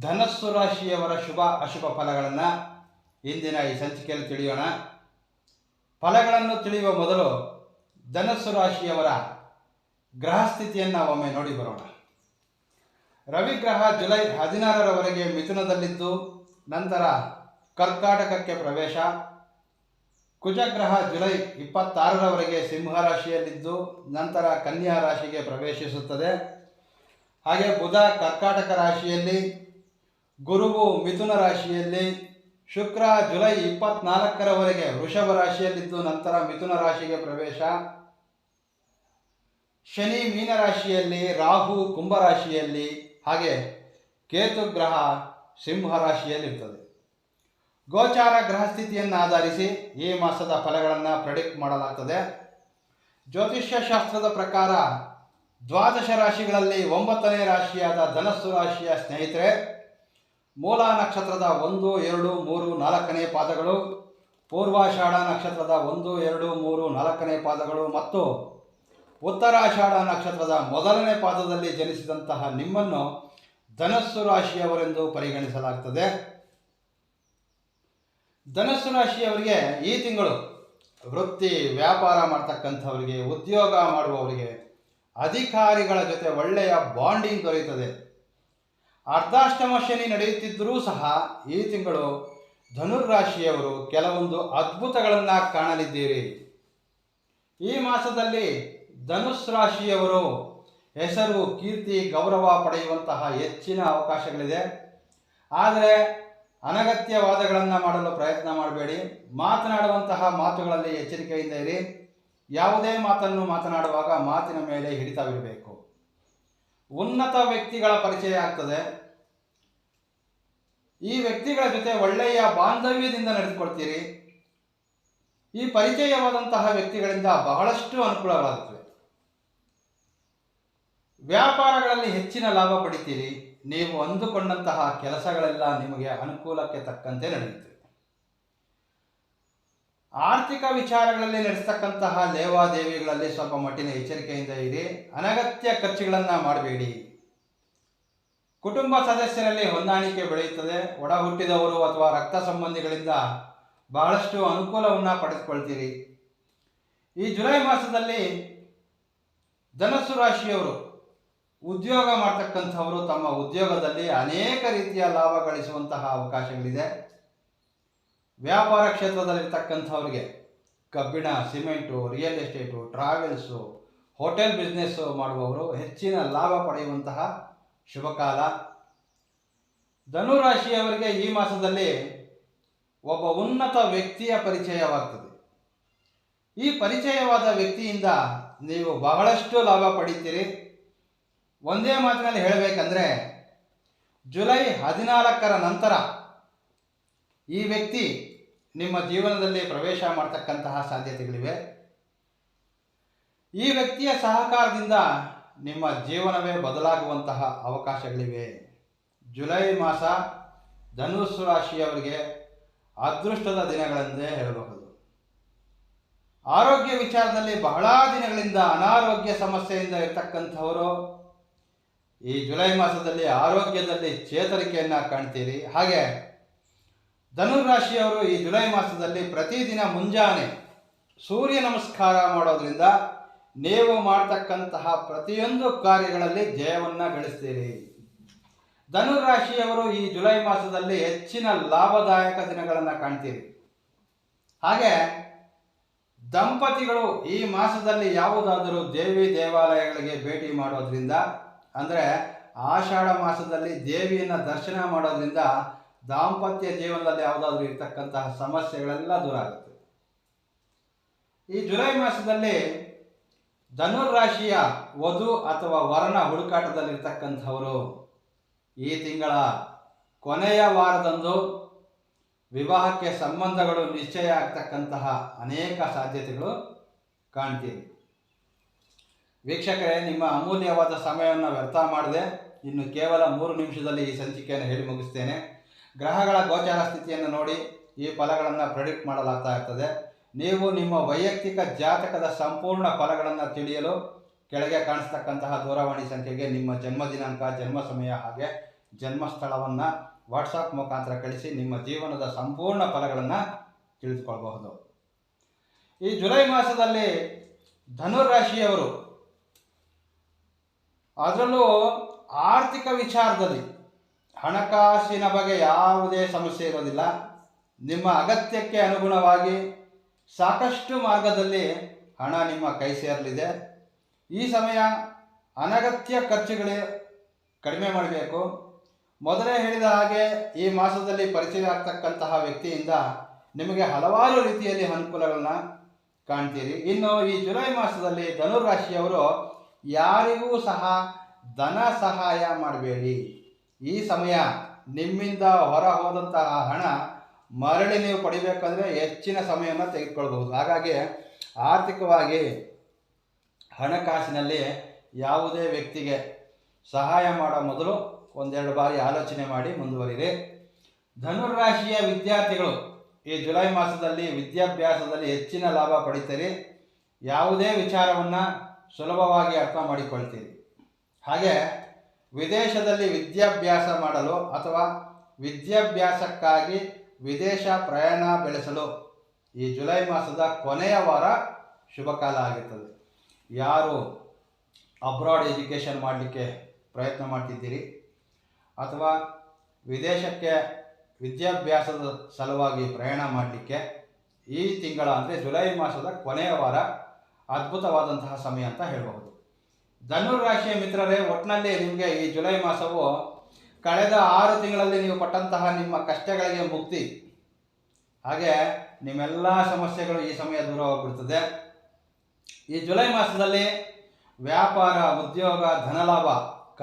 ಧನಸ್ಸು ರಾಶಿಯವರ ಶುಭ ಅಶುಭ ಫಲಗಳನ್ನು ಇಂದಿನ ಈ ಸಂಚಿಕೆಯಲ್ಲಿ ತಿಳಿಯೋಣ. ಫಲಗಳನ್ನು ತಿಳಿಯುವ ಮೊದಲು ಧನಸ್ಸು ರಾಶಿಯವರ ಗ್ರಹ ಸ್ಥಿತಿಯನ್ನು ಒಮ್ಮೆ ನೋಡಿ ಬರೋಣ. ರವಿಗ್ರಹ ಜುಲೈ ಹದಿನಾರರವರೆಗೆ ಮಿಥುನದಲ್ಲಿದ್ದು, ನಂತರ ಕರ್ಕಾಟಕಕ್ಕೆ ಪ್ರವೇಶ. ಕುಜಗ್ರಹ ಜುಲೈ ಇಪ್ಪತ್ತಾರರವರೆಗೆ ಸಿಂಹ ರಾಶಿಯಲ್ಲಿದ್ದು, ನಂತರ ಕನ್ಯಾ ರಾಶಿಗೆ ಪ್ರವೇಶಿಸುತ್ತದೆ. ಹಾಗೆ ಬುಧ ಕರ್ಕಾಟಕ ರಾಶಿಯಲ್ಲಿ ಗುರುವು ಮಿಥುನ ರಾಶಿಯಲ್ಲಿ ಶುಕ್ರ ಜುಲೈ ಇಪ್ಪತ್ನಾಲ್ಕರವರೆಗೆ ವೃಷಭ ರಾಶಿಯಲ್ಲಿದ್ದು ನಂತರ ಮಿಥುನ ರಾಶಿಗೆ ಪ್ರವೇಶ. ಶನಿ ಮೀನರಾಶಿಯಲ್ಲಿ ರಾಹು ಕುಂಭರಾಶಿಯಲ್ಲಿ ಹಾಗೆ ಕೇತು ಗ್ರಹ ಸಿಂಹ ರಾಶಿಯಲ್ಲಿರ್ತದೆ. ಗೋಚಾರ ಗ್ರಹ ಸ್ಥಿತಿಯನ್ನು ಆಧರಿಸಿ ಈ ಮಾಸದ ಫಲಗಳನ್ನು ಪ್ರೆಡಿಕ್ಟ್ ಮಾಡಲಾಗ್ತದೆ. ಜ್ಯೋತಿಷ್ಯ ಶಾಸ್ತ್ರದ ಪ್ರಕಾರ ದ್ವಾದಶ ರಾಶಿಗಳಲ್ಲಿ ಒಂಬತ್ತನೇ ರಾಶಿಯಾದ ಧನಸ್ಸು ರಾಶಿಯ ಸ್ನೇಹಿತರೆ ಮೂಲ ನಕ್ಷತ್ರದ ಒಂದು, ಎರಡು, ಮೂರು, ನಾಲ್ಕನೇ ಪಾದಗಳು, ಪೂರ್ವಾಷಾಢ ನಕ್ಷತ್ರದ ಒಂದು, ಎರಡು, ಮೂರು, ನಾಲ್ಕನೇ ಪಾದಗಳು ಮತ್ತು ಉತ್ತರಾಷಾಢ ನಕ್ಷತ್ರದ ಮೊದಲನೇ ಪಾದದಲ್ಲಿ ಜನಿಸಿದಂತಹ ನಿಮ್ಮನ್ನು ಧನಸ್ಸು ರಾಶಿಯವರೆಂದು ಪರಿಗಣಿಸಲಾಗ್ತದೆ. ಧನಸ್ಸು ರಾಶಿಯವರಿಗೆ ಈ ತಿಂಗಳು ವೃತ್ತಿ, ವ್ಯಾಪಾರ ಮಾಡ್ತಕ್ಕಂಥವರಿಗೆ, ಉದ್ಯೋಗ ಮಾಡುವವರಿಗೆ ಅಧಿಕಾರಿಗಳ ಜೊತೆ ಒಳ್ಳೆಯ ಬಾಂಡಿಂಗ್ ದೊರೆಯುತ್ತದೆ. ಅರ್ಧಾಷ್ಟಮ ಶನಿ ನಡೆಯುತ್ತಿದ್ದರೂ ಸಹ ಈ ತಿಂಗಳು ಧನುರ್ರಾಶಿಯವರು ಕೆಲವೊಂದು ಅದ್ಭುತಗಳನ್ನು ಕಾಣಲಿದ್ದೀರಿ. ಈ ಮಾಸದಲ್ಲಿ ಧನುಸ್ ರಾಶಿಯವರು ಹೆಸರು, ಕೀರ್ತಿ, ಗೌರವ ಪಡೆಯುವಂತಹ ಹೆಚ್ಚಿನ ಅವಕಾಶಗಳಿದೆ. ಆದರೆ ಅನಗತ್ಯವಾದಗಳನ್ನು ಮಾಡಲು ಪ್ರಯತ್ನ ಮಾಡಬೇಡಿ. ಮಾತನಾಡುವಂತಹ ಮಾತುಗಳಲ್ಲಿ ಎಚ್ಚರಿಕೆಯಿಂದ ಇರಿ. ಯಾವುದೇ ಮಾತನ್ನು ಮಾತನಾಡುವಾಗ ಮಾತಿನ ಮೇಲೆ ಹಿಡಿತವಿರಬೇಕು. ಉನ್ನತ ವ್ಯಕ್ತಿಗಳ ಪರಿಚಯ ಆಗ್ತದೆ. ಈ ವ್ಯಕ್ತಿಗಳ ಜೊತೆ ಒಳ್ಳೆಯ ಬಾಂಧವ್ಯದಿಂದ ನಡೆದುಕೊಳ್ತೀರಿ. ಈ ಪರಿಚಯವಾದಂತಹ ವ್ಯಕ್ತಿಗಳಿಂದ ಬಹಳಷ್ಟು ಅನುಕೂಲಗಳಾಗುತ್ತವೆ. ವ್ಯಾಪಾರಗಳಲ್ಲಿ ಹೆಚ್ಚಿನ ಲಾಭ ಪಡಿತೀರಿ. ನೀವು ಅಂದುಕೊಂಡಂತಹ ಕೆಲಸಗಳೆಲ್ಲ ನಿಮಗೆ ಅನುಕೂಲಕ್ಕೆ ತಕ್ಕಂತೆ ನಡೆಯುತ್ತವೆ ಆರ್ಥಿಕ ವಿಚಾರಗಳಲ್ಲಿ ನಡೆಸ್ತಕ್ಕಂತಹ ಲೇವಾದೇವಿಗಳಲ್ಲಿ ಸ್ವಲ್ಪ ಮಟ್ಟಿನ ಎಚ್ಚರಿಕೆಯಿಂದ ಇರಿ. ಅನಗತ್ಯ ಖರ್ಚುಗಳನ್ನು ಮಾಡಬೇಡಿ. ಕುಟುಂಬ ಸದಸ್ಯರಲ್ಲಿ ಹೊಂದಾಣಿಕೆ ಬೆಳೆಯುತ್ತದೆ. ಒಡ ಹುಟ್ಟಿದವರು ಅಥವಾ ರಕ್ತ ಸಂಬಂಧಿಗಳಿಂದ ಬಹಳಷ್ಟು ಅನುಕೂಲವನ್ನು ಪಡೆದುಕೊಳ್ತೀರಿ. ಈ ಜುಲೈ ಮಾಸದಲ್ಲಿ ಧನಸ್ಸು ರಾಶಿಯವರು ಉದ್ಯೋಗ ಮಾಡ್ತಕ್ಕಂಥವರು ತಮ್ಮ ಉದ್ಯೋಗದಲ್ಲಿ ಅನೇಕ ರೀತಿಯ ಲಾಭ ಗಳಿಸುವಂತಹ ಅವಕಾಶಗಳಿದೆ. ವ್ಯಾಪಾರ ಕ್ಷೇತ್ರದಲ್ಲಿರ್ತಕ್ಕಂಥವ್ರಿಗೆ ಕಬ್ಬಿಣ, cement real estate travels hotel business ಮಾಡುವವರು ಹೆಚ್ಚಿನ ಲಾಭ ಪಡೆಯುವಂತಹ ಶುಭಕಾಲ ಧನುರಾಶಿಯವರಿಗೆ ಈ ಮಾಸದಲ್ಲಿ ಒಬ್ಬ ಉನ್ನತ ವ್ಯಕ್ತಿಯ ಪರಿಚಯವಾಗ್ತದೆ. ಈ ಪರಿಚಯವಾದ ವ್ಯಕ್ತಿಯಿಂದ ನೀವು ಬಹಳಷ್ಟು ಲಾಭ ಪಡೀತೀರಿ. ಒಂದೇ ಮಾತಿನಲ್ಲಿ ಹೇಳಬೇಕಂದ್ರೆ ಜುಲೈ ಹದಿನಾಲ್ಕರ ನಂತರ ಈ ವ್ಯಕ್ತಿ ನಿಮ್ಮ ಜೀವನದಲ್ಲಿ ಪ್ರವೇಶ ಮಾಡ್ತಕ್ಕಂತಹ ಸಾಧ್ಯತೆಗಳಿವೆ. ಈ ವ್ಯಕ್ತಿಯ ಸಹಕಾರದಿಂದ ನಿಮ್ಮ ಜೀವನವೇ ಬದಲಾಗುವಂತಹ ಅವಕಾಶಗಳಿವೆ. ಜುಲೈ ಮಾಸ ಧನುಸ್ಸು ರಾಶಿಯವರಿಗೆ ಅದೃಷ್ಟದ ದಿನಗಳೆಂದೇ ಹೇಳಬಹುದು. ಆರೋಗ್ಯ ವಿಚಾರದಲ್ಲಿ ಬಹಳ ದಿನಗಳಿಂದ ಅನಾರೋಗ್ಯ ಸಮಸ್ಯೆಯಿಂದ ಇರ್ತಕ್ಕಂಥವರು ಈ ಜುಲೈ ಮಾಸದಲ್ಲಿ ಆರೋಗ್ಯದಲ್ಲಿ ಚೇತರಿಕೆಯನ್ನು ಕಾಣ್ತೀರಿ. ಹಾಗೆ ಧನುರಾಶಿಯವರು ಈ ಜುಲೈ ಮಾಸದಲ್ಲಿ ಪ್ರತಿದಿನ ಮುಂಜಾನೆ ಸೂರ್ಯ ನಮಸ್ಕಾರ ಮಾಡೋದ್ರಿಂದ ನೀವು ಮಾಡ್ತಕ್ಕಂತಹ ಪ್ರತಿಯೊಂದು ಕಾರ್ಯಗಳಲ್ಲಿ ಜಯವನ್ನು ಗಳಿಸ್ತೀರಿ. ಧನುರಾಶಿಯವರು ಈ ಜುಲೈ ಮಾಸದಲ್ಲಿ ಹೆಚ್ಚಿನ ಲಾಭದಾಯಕ ದಿನಗಳನ್ನು ಕಾಣ್ತೀರಿ. ಹಾಗೆ ದಂಪತಿಗಳು ಈ ಮಾಸದಲ್ಲಿ ಯಾವುದಾದರೂ ದೇವಿ ದೇವಾಲಯಗಳಿಗೆ ಭೇಟಿ ಮಾಡೋದ್ರಿಂದ, ಅಂದರೆ ಆಷಾಢ ಮಾಸದಲ್ಲಿ ದೇವಿಯನ್ನು ದರ್ಶನ ಮಾಡೋದ್ರಿಂದ ದಾಂಪತ್ಯ ಜೀವನದಲ್ಲಿ ಯಾವುದಾದ್ರೂ ಇರ್ತಕ್ಕಂತಹ ಸಮಸ್ಯೆಗಳೆಲ್ಲ ದೂರ ಆಗುತ್ತೆ. ಈ ಜುಲೈ ಮಾಸದಲ್ಲಿ ಧನುರಾಶಿಯ ವಧು ಅಥವಾ ವರನ ಹುಡುಕಾಟದಲ್ಲಿರ್ತಕ್ಕಂಥವರು ಈ ತಿಂಗಳ ಕೊನೆಯ ವಾರದಂದು ವಿವಾಹಕ್ಕೆ ಸಂಬಂಧಗಳು ನಿಶ್ಚಯ ಆಗ್ತಕ್ಕಂತಹ ಅನೇಕ ಸಾಧ್ಯತೆಗಳು ಕಾಣ್ತೀವಿ. ವೀಕ್ಷಕರೇ, ನಿಮ್ಮ ಅಮೂಲ್ಯವಾದ ಸಮಯವನ್ನು ವ್ಯರ್ಥ ಮಾಡದೆ ಇನ್ನು ಕೇವಲ ಮೂರು ನಿಮಿಷದಲ್ಲಿ ಈ ಸಂಚಿಕೆಯನ್ನು ಹೇಳಿ ಮುಗಿಸ್ತೇನೆ. ಗ್ರಹಗಳ ಗೋಚಾರ ಸ್ಥಿತಿಯನ್ನು ನೋಡಿ ಈ ಫಲಗಳನ್ನು ಪ್ರೆಡಿಕ್ಟ್ ಮಾಡಲಾಗ್ತಾ ಇರ್ತದೆ. ನೀವು ನಿಮ್ಮ ವೈಯಕ್ತಿಕ ಜಾತಕದ ಸಂಪೂರ್ಣ ಫಲಗಳನ್ನು ತಿಳಿಯಲು ಕೆಳಗೆ ಕಾಣಿಸ್ತಕ್ಕಂತಹ ದೂರವಾಣಿ ಸಂಖ್ಯೆಗೆ ನಿಮ್ಮ ಜನ್ಮ ದಿನಾಂಕ, ಜನ್ಮ ಸಮಯ ಹಾಗೆ ಜನ್ಮಸ್ಥಳವನ್ನು ವಾಟ್ಸಪ್ ಮುಖಾಂತರ ಕಳಿಸಿ ನಿಮ್ಮ ಜೀವನದ ಸಂಪೂರ್ಣ ಫಲಗಳನ್ನು ತಿಳಿದುಕೊಳ್ಬಹುದು. ಈ ಜುಲೈ ಮಾಸದಲ್ಲಿ ಧನುರಾಶಿಯವರು ಅದರಲ್ಲೂ ಆರ್ಥಿಕ ವಿಚಾರದಲ್ಲಿ ಹಣಕಾಸಿನ ಬಗ್ಗೆ ಯಾವುದೇ ಸಮಸ್ಯೆ ಇರೋದಿಲ್ಲ. ನಿಮ್ಮ ಅಗತ್ಯಕ್ಕೆ ಅನುಗುಣವಾಗಿ ಸಾಕಷ್ಟು ಮಾರ್ಗದಲ್ಲಿ ಹಣ ನಿಮ್ಮ ಕೈ ಸೇರಲಿದೆ. ಈ ಸಮಯ ಅನಗತ್ಯ ಖರ್ಚುಗಳೇ ಕಡಿಮೆ ಮಾಡಬೇಕು. ಮೊದಲೇ ಹೇಳಿದ ಹಾಗೆ ಈ ಮಾಸದಲ್ಲಿ ಪರಿಚಯ ಆಗ್ತಕ್ಕಂತಹ ವ್ಯಕ್ತಿಯಿಂದ ನಿಮಗೆ ಹಲವಾರು ರೀತಿಯಲ್ಲಿ ಅನುಕೂಲಗಳನ್ನ ಕಾಣ್ತೀರಿ. ಇನ್ನು ಈ ಜುಲೈ ಮಾಸದಲ್ಲಿ ಧನುರಾಶಿಯವರು ಯಾರಿಗೂ ಸಹ ಧನ ಸಹಾಯ ಮಾಡಬೇಡಿ. ಈ ಸಮಯ ನಿಮ್ಮಿಂದ ಹೊರ ಹೋದಂತಹ ಹಣ ಮರಳಿ ನೀವು ಪಡಿಬೇಕಂದ್ರೆ ಹೆಚ್ಚಿನ ಸಮಯವನ್ನು ತೆಗೆದುಕೊಳ್ಬಹುದು. ಹಾಗಾಗಿ ಆರ್ಥಿಕವಾಗಿ ಹಣಕಾಸಿನಲ್ಲಿ ಯಾವುದೇ ವ್ಯಕ್ತಿಗೆ ಸಹಾಯ ಮಾಡೋ ಮೊದಲು ಒಂದೆರಡು ಬಾರಿ ಆಲೋಚನೆ ಮಾಡಿ ಮುಂದುವರಿರಿ ಧನುರಾಶಿಯ ವಿದ್ಯಾರ್ಥಿಗಳು ಈ ಜುಲೈ ಮಾಸದಲ್ಲಿ ವಿದ್ಯಾಭ್ಯಾಸದಲ್ಲಿ ಹೆಚ್ಚಿನ ಲಾಭ ಪಡಿತೀರಿ. ಯಾವುದೇ ವಿಚಾರವನ್ನು ಸುಲಭವಾಗಿ ಅರ್ಥ ಮಾಡಿಕೊಳ್ತೀರಿ. ಹಾಗೆ ವಿದೇಶದಲ್ಲಿ ವಿದ್ಯಾಭ್ಯಾಸ ಮಾಡಲು ಅಥವಾ ವಿದ್ಯಾಭ್ಯಾಸಕ್ಕಾಗಿ ವಿದೇಶ ಪ್ರಯಾಣ ಬೆಳೆಸಲು ಈ ಜುಲೈ ಮಾಸದ ಕೊನೆಯ ವಾರ ಶುಭ ಕಾಲ ಆಗಿರ್ತದೆ. ಯಾರು ಅಬ್ರಾಡ್ ಎಜುಕೇಷನ್ ಮಾಡಲಿಕ್ಕೆ ಪ್ರಯತ್ನ ಮಾಡ್ತಿದ್ದೀರಿ? ಅಥವಾ ವಿದೇಶಕ್ಕೆ ವಿದ್ಯಾಭ್ಯಾಸದ ಸಲುವಾಗಿ ಪ್ರಯಾಣ ಮಾಡಲಿಕ್ಕೆ ಈ ತಿಂಗಳ ಅಂದರೆ ಜುಲೈ ಮಾಸದ ಕೊನೆಯ ವಾರ ಅದ್ಭುತವಾದಂತಹ ಸಮಯ ಅಂತ ಹೇಳಬಹುದು. ಧನುರ್ ರಾಶಿಯ ಮಿತ್ರರೇ ಒಟ್ಟಿನಲ್ಲಿ ನಿಮಗೆ ಈ ಜುಲೈ ಮಾಸವು ಕಳೆದ ಆರು ತಿಂಗಳಲ್ಲಿ ನೀವು ಪಟ್ಟಂತಹ ನಿಮ್ಮ ಕಷ್ಟಗಳಿಗೆ ಮುಕ್ತಿ. ಹಾಗೆ ನಿಮ್ಮೆಲ್ಲ ಸಮಸ್ಯೆಗಳು ಈ ಸಮಯ ದೂರ ಹೋಗ್ಬಿಡ್ತದೆ. ಈ ಜುಲೈ ಮಾಸದಲ್ಲಿ ವ್ಯಾಪಾರ, ಉದ್ಯೋಗ, ಧನಲಾಭ,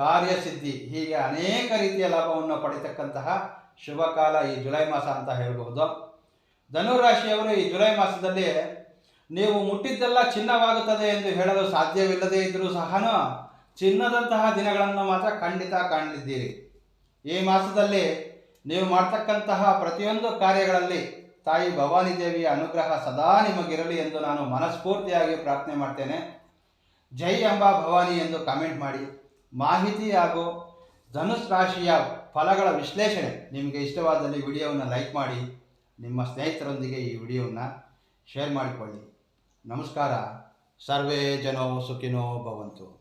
ಕಾರ್ಯಸಿದ್ಧಿ, ಹೀಗೆ ಅನೇಕ ರೀತಿಯ ಲಾಭವನ್ನು ಪಡಿತಕ್ಕಂತಹ ಶುಭಕಾಲ ಈ ಜುಲೈ ಮಾಸ ಅಂತ ಹೇಳಬಹುದು. ಧನುರಾಶಿಯವರು ಈ ಜುಲೈ ಮಾಸದಲ್ಲಿ ನೀವು ಮುಟ್ಟಿದ್ದೆಲ್ಲ ಚಿನ್ನವಾಗುತ್ತದೆ ಎಂದು ಹೇಳಲು ಸಾಧ್ಯವಿಲ್ಲದೇ ಇದ್ದರೂ ಸಹ ಚಿನ್ನದಂತಹ ದಿನಗಳನ್ನು ಮಾತ್ರ ಖಂಡಿತ ಕಾಣಲಿದ್ದೀರಿ. ಈ ಮಾಸದಲ್ಲಿ ನೀವು ಮಾಡ್ತಕ್ಕಂತಹ ಪ್ರತಿಯೊಂದು ಕಾರ್ಯಗಳಲ್ಲಿ ತಾಯಿ ಭವಾನಿ ದೇವಿಯ ಅನುಗ್ರಹ ಸದಾ ನಿಮಗಿರಲಿ ಎಂದು ನಾನು ಮನಸ್ಫೂರ್ತಿಯಾಗಿ ಪ್ರಾರ್ಥನೆ ಮಾಡ್ತೇನೆ. ಜೈ ಅಂಬಾ ಭವಾನಿ ಎಂದು ಕಾಮೆಂಟ್ ಮಾಡಿ. ಮಾಹಿತಿ ಹಾಗೂ ಧನುಸ್ ರಾಶಿಯ ಫಲಗಳ ವಿಶ್ಲೇಷಣೆ ನಿಮಗೆ ಇಷ್ಟವಾದಲ್ಲಿ ವಿಡಿಯೋವನ್ನು ಲೈಕ್ ಮಾಡಿ. ನಿಮ್ಮ ಸ್ನೇಹಿತರೊಂದಿಗೆ ಈ ವಿಡಿಯೋವನ್ನು ಶೇರ್ ಮಾಡಿಕೊಳ್ಳಿ. ನಮಸ್ಕಾರ. ಸರ್ವೇ ಜನೋ ಸುಖಿನೋ ಭವಂತು.